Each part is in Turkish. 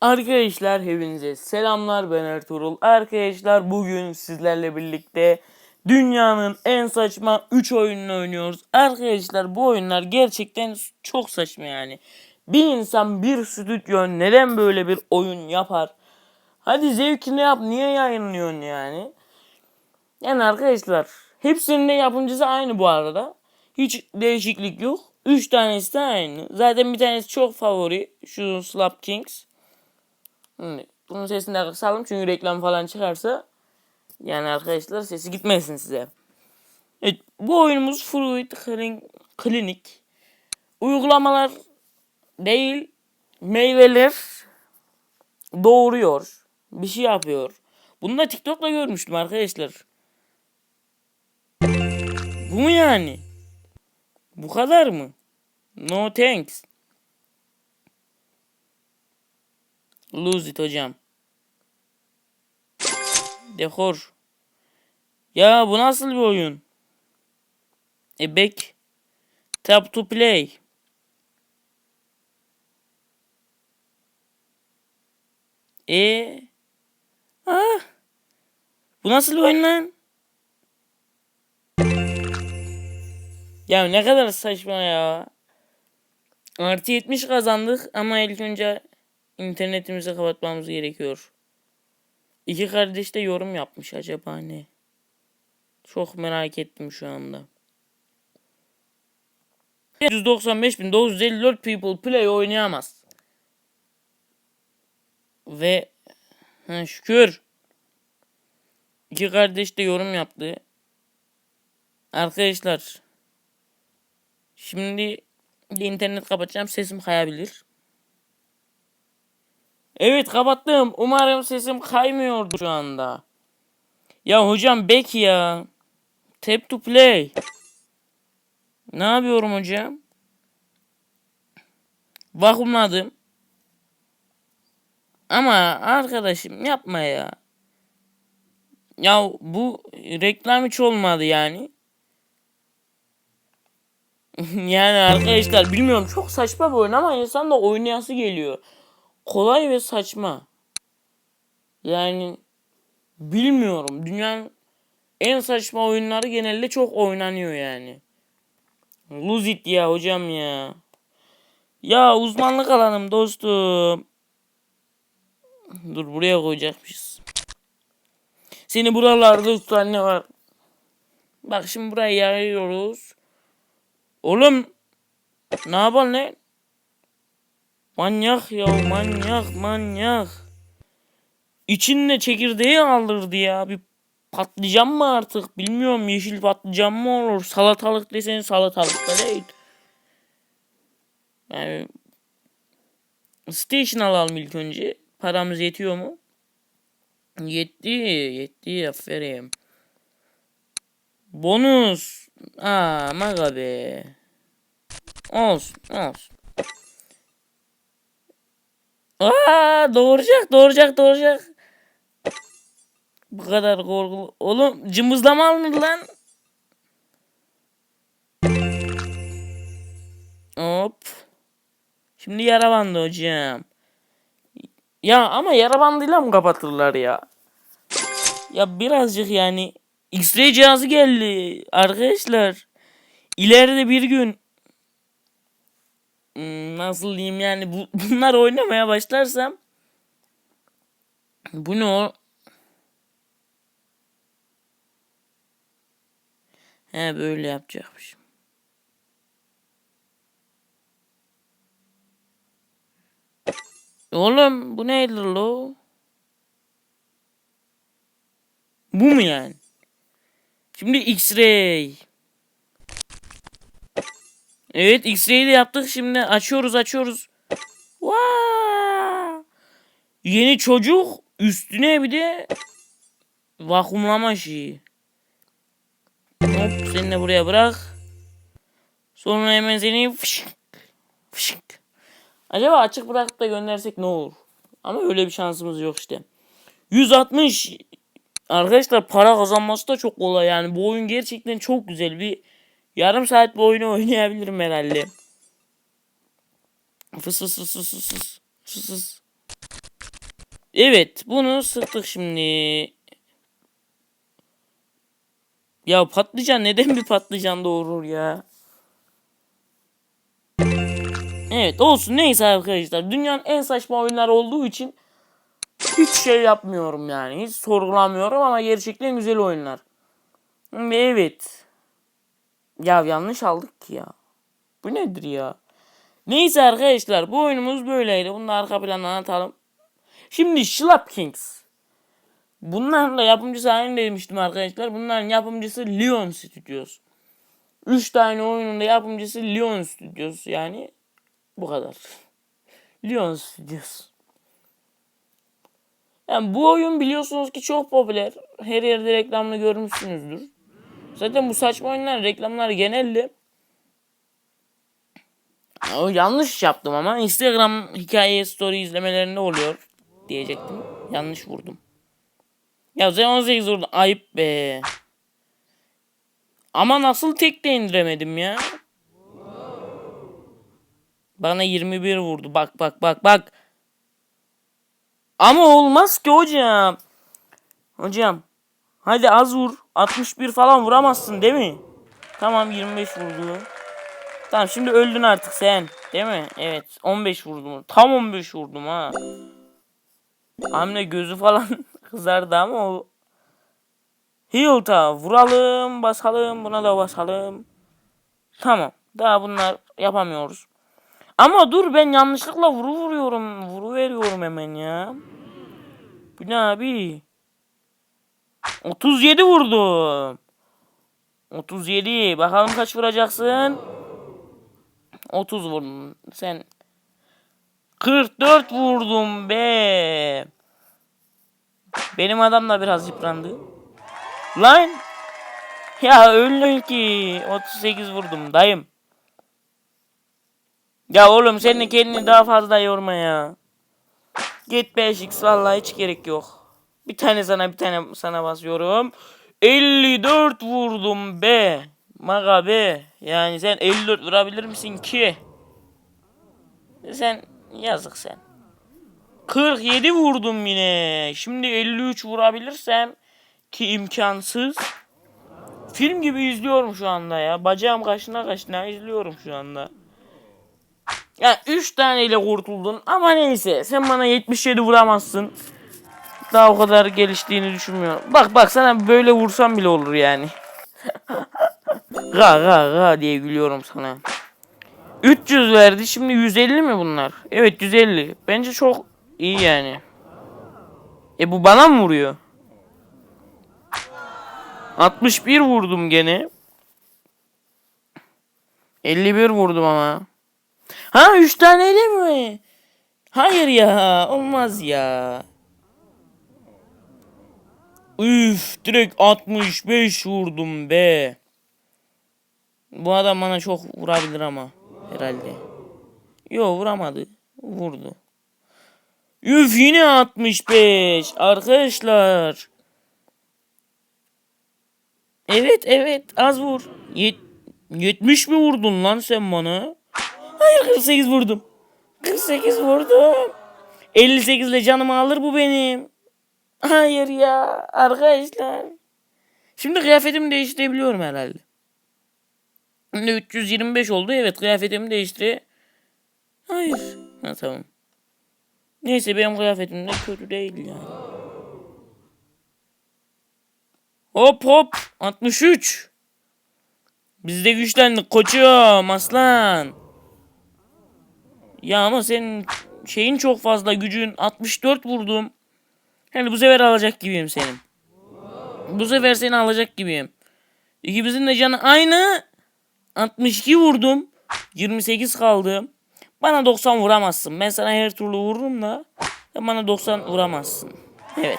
Arkadaşlar hepinize selamlar ben Ertuğrul. Arkadaşlar bugün sizlerle birlikte dünyanın en saçma 3 oyununu oynuyoruz. Arkadaşlar bu oyunlar gerçekten çok saçma yani. Bir insan bir stüdyo neden böyle bir oyun yapar? Hadi zevkini yap niye yayınlıyorsun yani? Yani arkadaşlar hepsinin de yapımcısı aynı bu arada. Hiç değişiklik yok. 3 tanesi de aynı. Zaten bir tanesi çok favori. Şu Slap Kings. Şimdi bunun sesini de kısalım çünkü reklam falan çıkarsa yani arkadaşlar sesi gitmesin size. Evet, bu oyunumuz Fruit Clinic. Uygulamalar değil meyveler doğuruyor. Bir şey yapıyor. Bunu da TikTok'ta görmüştüm arkadaşlar. Bu mu yani? Bu kadar mı? No thanks. Lose it hocam. Dekor. Ya bu nasıl bir oyun? E back. Tap to play. E. Ah. Bu nasıl bir oyun lan? Ya ne kadar saçma ya. Artı 70 kazandık ama ilk önce internetimizi kapatmamız gerekiyor. İki kardeş de yorum yapmış acaba ne? Çok merak ettim şu anda. 195.954 people play oynayamaz. Ve ha, şükür iki kardeş de yorum yaptı. Arkadaşlar şimdi internet kapatacağım sesim kayabilir. Evet kapattım. Umarım sesim kaymıyordu şu anda. Ya hocam back ya. Tap to play. Ne yapıyorum hocam? Vakumladım. Ama arkadaşım yapma ya. Ya bu reklam hiç olmadı yani. yani arkadaşlar bilmiyorum çok saçma bir oyun ama insan da oynayası geliyor kolay ve saçma. Yani bilmiyorum. Dünyanın en saçma oyunları genelde çok oynanıyor yani. Lose it ya hocam ya. Ya uzmanlık alanım dostum. Dur buraya koyacakmışız. Seni buralarda tutan ne var? Bak şimdi buraya yayıyoruz. Oğlum ne yapalım ne? Manyak ya manyak manyak. İçinde çekirdeği aldırdı ya. Bir patlıcan mı artık bilmiyorum yeşil patlıcan mı olur. Salatalık desen salatalık da değil. Yani station alalım ilk önce. Paramız yetiyor mu? Yetti. Yetti aferin. Bonus. Aa maga be. Olsun olsun. Aa doğuracak doğuracak doğuracak. Bu kadar korkulu. Oğlum cımbızlama alınır lan. Hop. Şimdi yara bandı hocam. Ya ama yara bandıyla mı kapatırlar ya? Ya birazcık yani X-ray cihazı geldi arkadaşlar. İleride bir gün nasıl diyeyim yani bu, bunlar oynamaya başlarsam bu ne o? He böyle yapacakmışım. Oğlum bu neydi lo? Bu mu yani? Şimdi X-ray. Evet X-ray'i de yaptık. Şimdi açıyoruz açıyoruz. Wow. Yeni çocuk üstüne bir de vakumlama şeyi. Hop seni de buraya bırak. Sonra hemen seni fışk, fışk. Acaba açık bırakıp da göndersek ne olur? Ama öyle bir şansımız yok işte. 160 Arkadaşlar para kazanması da çok kolay yani. Bu oyun gerçekten çok güzel bir Yarım saat bu oyunu oynayabilirim herhalde. Fıs fıs fıs fıs fıs fıs fıs. Evet bunu sıktık şimdi. Ya patlıcan neden bir patlıcan doğurur ya? Evet olsun neyse arkadaşlar. Dünyanın en saçma oyunları olduğu için hiç şey yapmıyorum yani. Hiç sorgulamıyorum ama gerçekten güzel oyunlar. Evet. Ya yanlış aldık ki ya. Bu nedir ya? Neyse arkadaşlar bu oyunumuz böyleydi. Bunu da arka plana atalım. Şimdi Schlapp Kings. Bunların da yapımcısı aynı demiştim arkadaşlar. Bunların yapımcısı Leon Studios. 3 tane oyunun da yapımcısı Leon Studios yani bu kadar. Leon Studios. Yani bu oyun biliyorsunuz ki çok popüler. Her yerde reklamını görmüşsünüzdür. Zaten bu saçma oyunlar reklamlar genelde o yanlış yaptım ama Instagram hikaye story izlemelerinde oluyor diyecektim. Yanlış vurdum. Ya sen 18 vurdun. Ayıp be. Ama nasıl tek de indiremedim ya. Bana 21 vurdu. Bak bak bak bak. Ama olmaz ki hocam. Hocam. Hadi az vur. 61 falan vuramazsın değil mi? Tamam 25 vurdu. Tamam şimdi öldün artık sen. Değil mi? Evet. 15 vurdum. Tam 15 vurdum ha. Hamle gözü falan kızardı ama o Hilta vuralım basalım buna da basalım. Tamam daha bunlar yapamıyoruz. Ama dur ben yanlışlıkla vuru vuruyorum. Vuru veriyorum hemen ya. Bu ne abi? 37 vurdum. 37. Bakalım kaç vuracaksın? 30 vurdum. Sen 44 vurdum be. Benim adam da biraz yıprandı. Lan. Ya öldün ki. 38 vurdum dayım. Ya oğlum sen de kendini daha fazla yorma ya. Git 5x vallahi hiç gerek yok. Bir tane sana bir tane sana basıyorum. 54 vurdum be. Maga be. Yani sen 54 vurabilir misin ki? Sen yazık sen. 47 vurdum yine. Şimdi 53 vurabilirsem ki imkansız. Film gibi izliyorum şu anda ya. Bacağım kaşına kaşına izliyorum şu anda. Ya 3 taneyle kurtuldun ama neyse sen bana 77 vuramazsın. Daha o kadar geliştiğini düşünmüyorum. Bak bak sana böyle vursam bile olur yani. ga ga ga diye gülüyorum sana. 300 verdi şimdi 150 mi bunlar? Evet 150. Bence çok iyi yani. E bu bana mı vuruyor? 61 vurdum gene. 51 vurdum ama. Ha 3 tane de mi? Hayır ya olmaz ya. Üf direkt 65 vurdum be. Bu adam bana çok vurabilir ama herhalde. Yo vuramadı. Vurdu. Üf yine 65 arkadaşlar. Evet evet az vur. Yet 70 mi vurdun lan sen bana? Hayır 48 vurdum. 48 vurdum. 58 ile canımı alır bu benim. Hayır ya arkadaşlar. Şimdi kıyafetimi değiştirebiliyorum herhalde. Şimdi 325 oldu. Evet kıyafetimi değiştire. Hayır. Ha tamam. Neyse benim kıyafetim de kötü değil yani. Hop hop 63. Biz de güçlendik koçum aslan. Ya ama senin şeyin çok fazla gücün 64 vurdum. Yani bu sefer alacak gibiyim senin. Bu sefer seni alacak gibiyim. İkimizin de canı aynı. 62 vurdum. 28 kaldı. Bana 90 vuramazsın. Ben sana her türlü vururum da. Sen bana 90 vuramazsın. Evet.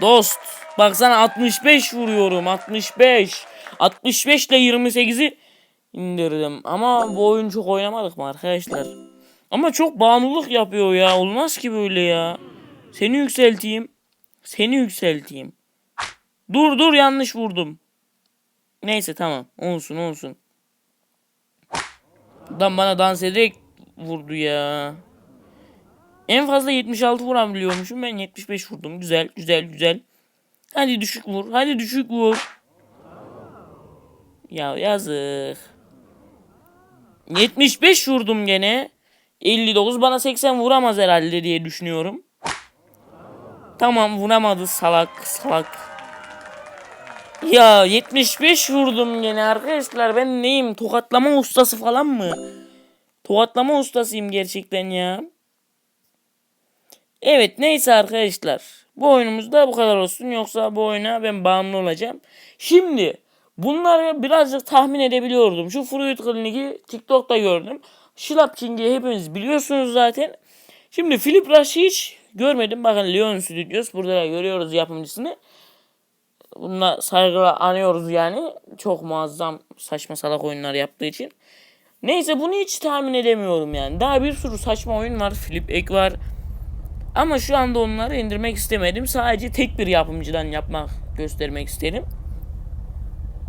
Dost. Baksana 65 vuruyorum. 65. 65 ile 28'i indirdim. Ama bu oyun çok oynamadık mı arkadaşlar? Ama çok bağımlılık yapıyor ya. Olmaz ki böyle ya. Seni yükselteyim. Seni yükselteyim. Dur dur yanlış vurdum. Neyse tamam. Olsun olsun. Adam bana dans ederek vurdu ya. En fazla 76 vurabiliyormuşum. Ben 75 vurdum. Güzel, güzel, güzel. Hadi düşük vur. Hadi düşük vur. Ya yazık. 75 vurdum gene. 59 bana 80 vuramaz herhalde diye düşünüyorum. Tamam vuramadı salak salak. Ya 75 vurdum gene arkadaşlar ben neyim tokatlama ustası falan mı? Tokatlama ustasıyım gerçekten ya. Evet neyse arkadaşlar. Bu oyunumuzda bu kadar olsun. Yoksa bu oyuna ben bağımlı olacağım. Şimdi bunları birazcık tahmin edebiliyordum. Şu Fruit Clinic'i TikTok'ta gördüm. Şilap King'i hepiniz biliyorsunuz zaten. Şimdi Philip Rush'ı hiç görmedim. Bakın Leon Studios. Burada da görüyoruz yapımcısını. Bununla saygıyla anıyoruz yani. Çok muazzam saçma salak oyunlar yaptığı için. Neyse bunu hiç tahmin edemiyorum yani. Daha bir sürü saçma oyun var. Flip Egg var. Ama şu anda onları indirmek istemedim. Sadece tek bir yapımcıdan yapmak, göstermek isterim.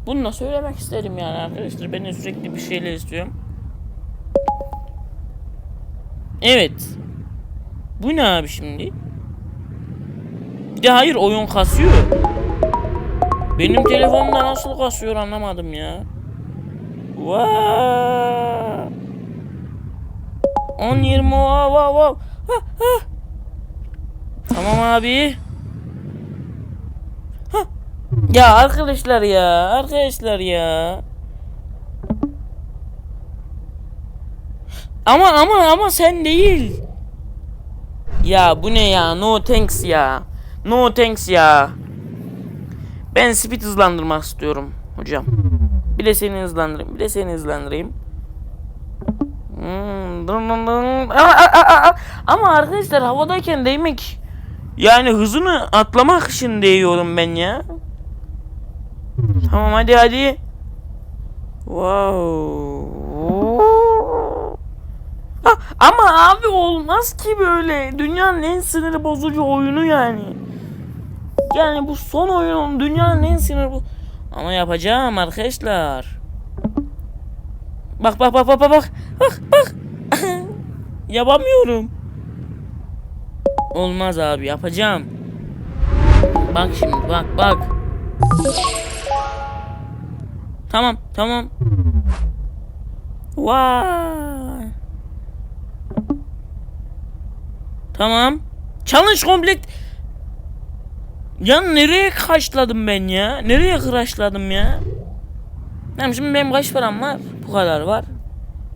Bunu da söylemek isterim yani arkadaşlar. Ben de sürekli bir şeyler istiyorum. Evet. Bu ne abi şimdi? Bir de hayır oyun kasıyor. Benim telefonumda nasıl kasıyor anlamadım ya. Vaa. 10 20 vav vav vav. Tamam abi. Ya arkadaşlar ya, arkadaşlar ya. Ama ama ama sen değil. Ya bu ne ya? No thanks ya. No thanks ya. Ben speed hızlandırmak istiyorum hocam. Bir de seni hızlandırayım. Bir de seni hızlandırayım. Hmm. Ama arkadaşlar havadayken değmek yani hızını atlamak için değiyorum ben ya. Tamam hadi hadi. Wow. Ama abi olmaz ki böyle. Dünyanın en sinir bozucu oyunu yani. Yani bu son oyun dünyanın en sinir bu. Ama yapacağım arkadaşlar. Bak bak bak bak bak bak. Bak bak. Yapamıyorum. Olmaz abi yapacağım. Bak şimdi bak bak. Tamam tamam. Vay. Tamam. Challenge complete. Ya nereye kaçladım ben ya? Nereye kıraşladım ya? Tamam şimdi benim kaç param var? Bu kadar var.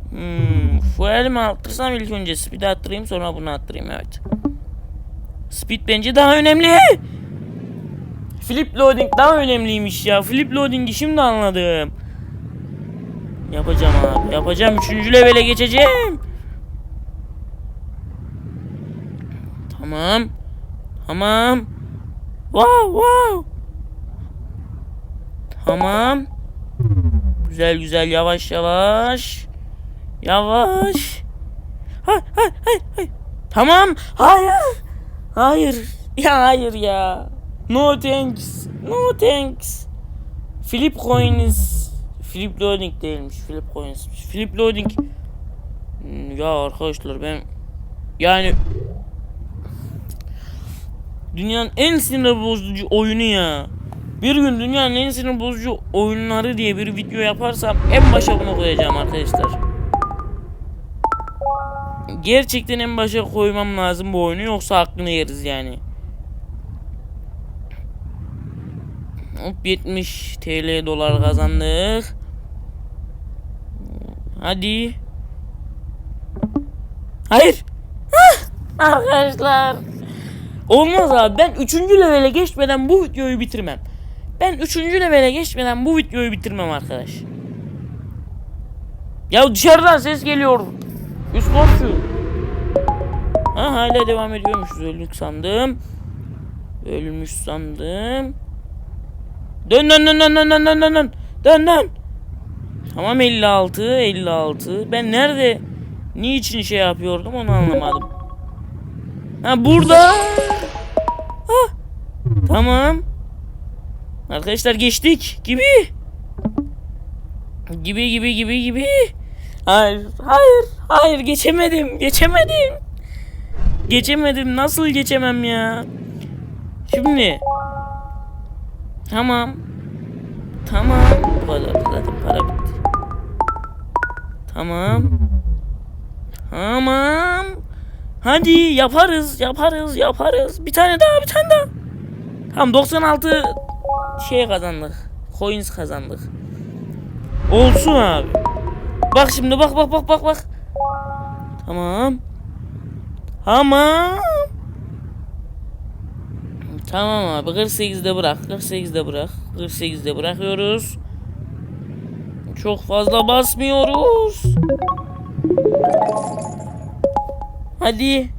Hmm, fuelimi arttırsam ilk önce speed arttırayım sonra bunu arttırayım evet. Speed bence daha önemli. Flip loading daha önemliymiş ya. Flip loading'i şimdi anladım. Yapacağım abi. Yapacağım. Üçüncü levele geçeceğim. Tamam. Tamam. Wow wow. Tamam. Güzel güzel yavaş yavaş. Yavaş. Hay hay hay hay. Tamam. Hayır. Hayır. Ya hayır ya. No thanks. No thanks. Flip coins. Flip loading değilmiş. Flip coins. Flip loading. Hmm, Ya arkadaşlar ben yani dünyanın en sinir bozucu oyunu ya. Bir gün dünyanın en sinir bozucu oyunları diye bir video yaparsam en başa bunu koyacağım arkadaşlar. Gerçekten en başa koymam lazım bu oyunu yoksa aklını yeriz yani. Hop 70 TL dolar kazandık. Hadi. Hayır. Arkadaşlar. Olmaz abi ben 3. levele geçmeden bu videoyu bitirmem. Ben 3. levele geçmeden bu videoyu bitirmem arkadaş. Ya dışarıdan ses geliyor. Üst komşu. Ha hala devam ediyormuşuz. Öldük sandım. Ölmüş sandım. Dön dön dön dön dön dön dön dön. Dön dön. Tamam 56 56. Ben nerede niçin şey yapıyordum onu anlamadım. Ha burada. Ha. Tamam. Arkadaşlar geçtik gibi. Gibi gibi gibi gibi. Hayır, hayır, hayır geçemedim, geçemedim. Geçemedim. Nasıl geçemem ya? Şimdi. Tamam. Tamam. Zaten para bitti. Tamam. Tamam. Hadi yaparız, yaparız, yaparız. Bir tane daha, bir tane daha. Tamam 96 şey kazandık. Coins kazandık. Olsun abi. Bak şimdi bak bak bak bak bak. Tamam. Tamam. Tamam abi 48'de bırak. 48'de bırak. 48'de bırakıyoruz. Çok fazla basmıyoruz. Hadi.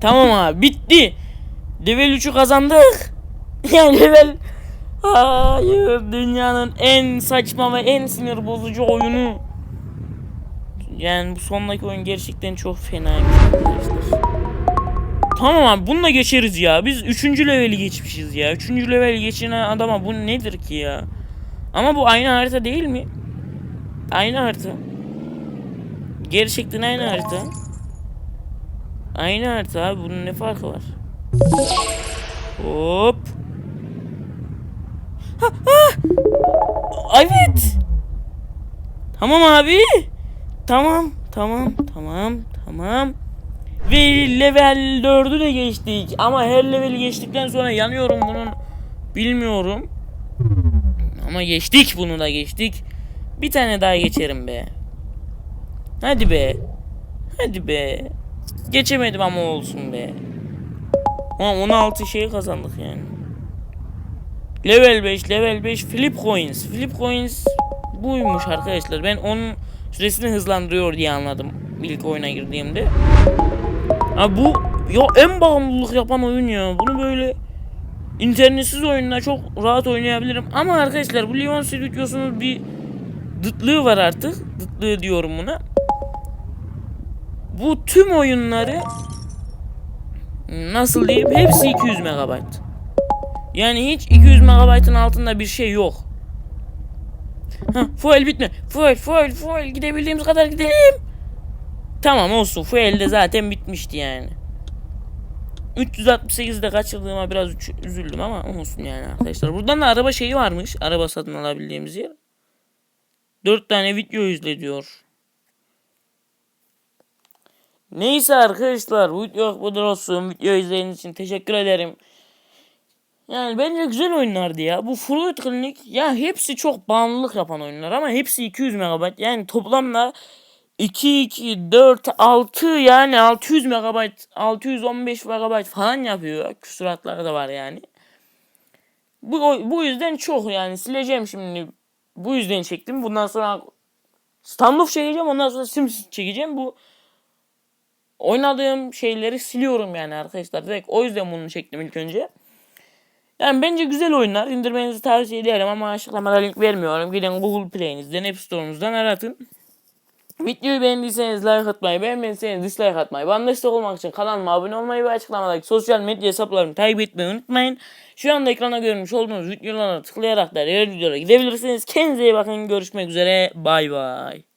Tamam abi bitti. Level 3'ü kazandık. Yani level Hayır dünyanın en saçma ve en sinir bozucu oyunu. Yani bu sondaki oyun gerçekten çok fenaymış arkadaşlar. Tamam abi bununla geçeriz ya. Biz 3. leveli geçmişiz ya. 3. level geçen adama bu nedir ki ya? Ama bu aynı harita değil mi? Aynı harita. Gerçekten aynı harita. Aynı harita abi bunun ne farkı var? Hop. Ha, ha. Evet. Tamam abi. Tamam, tamam, tamam, tamam. Ve level 4'ü de geçtik. Ama her leveli geçtikten sonra yanıyorum bunun. Bilmiyorum. Ama geçtik bunu da geçtik. Bir tane daha geçerim be. Hadi be. Hadi be. Geçemedim ama olsun be. Ama 16 şey kazandık yani. Level 5, level 5 flip coins. Flip coins buymuş arkadaşlar. Ben onun süresini hızlandırıyor diye anladım ilk oyuna girdiğimde. Ha bu ya en bağımlılık yapan oyun ya. Bunu böyle internetsiz oyunla çok rahat oynayabilirim. Ama arkadaşlar bu Leon videosunun bir dıtlığı var artık. Dıtlığı diyorum buna. Bu tüm oyunları nasıl diyeyim hepsi 200 MB. Yani hiç 200 MB'ın altında bir şey yok. Ha, fuel bitme. Fuel, fuel, fuel. Gidebildiğimiz kadar gidelim. Tamam olsun. Fuel de zaten bitmişti yani. 368'de kaçırdığıma biraz üzüldüm ama olsun yani arkadaşlar. Buradan da araba şeyi varmış. Araba satın alabildiğimiz yer. 4 tane video izle diyor. Neyse arkadaşlar video kadar olsun. Video izlediğiniz için teşekkür ederim. Yani bence güzel oyunlardı ya. Bu Fruit Clinic ya hepsi çok bağımlılık yapan oyunlar ama hepsi 200 MB. Yani toplamda 2 2 4 6 yani 600 MB 615 MB falan yapıyor. Küsuratları da var yani. Bu bu yüzden çok yani sileceğim şimdi. Bu yüzden çektim. Bundan sonra standoff çekeceğim. Ondan sonra Sims çekeceğim. Bu oynadığım şeyleri siliyorum yani arkadaşlar. Direkt o yüzden bunu çektim ilk önce. Yani bence güzel oyunlar. İndirmenizi tavsiye ederim ama açıklamada link vermiyorum. Gidin Google Play'inizden, App Store'unuzdan aratın. Videoyu beğendiyseniz like atmayı, beğenmediyseniz dislike atmayı, bana destek olmak için kanalıma abone olmayı ve açıklamadaki sosyal medya hesaplarımı takip etmeyi unutmayın. Şu anda ekrana görmüş olduğunuz videolara tıklayarak da diğer videolara gidebilirsiniz. Kendinize iyi bakın. Görüşmek üzere. Bay bay.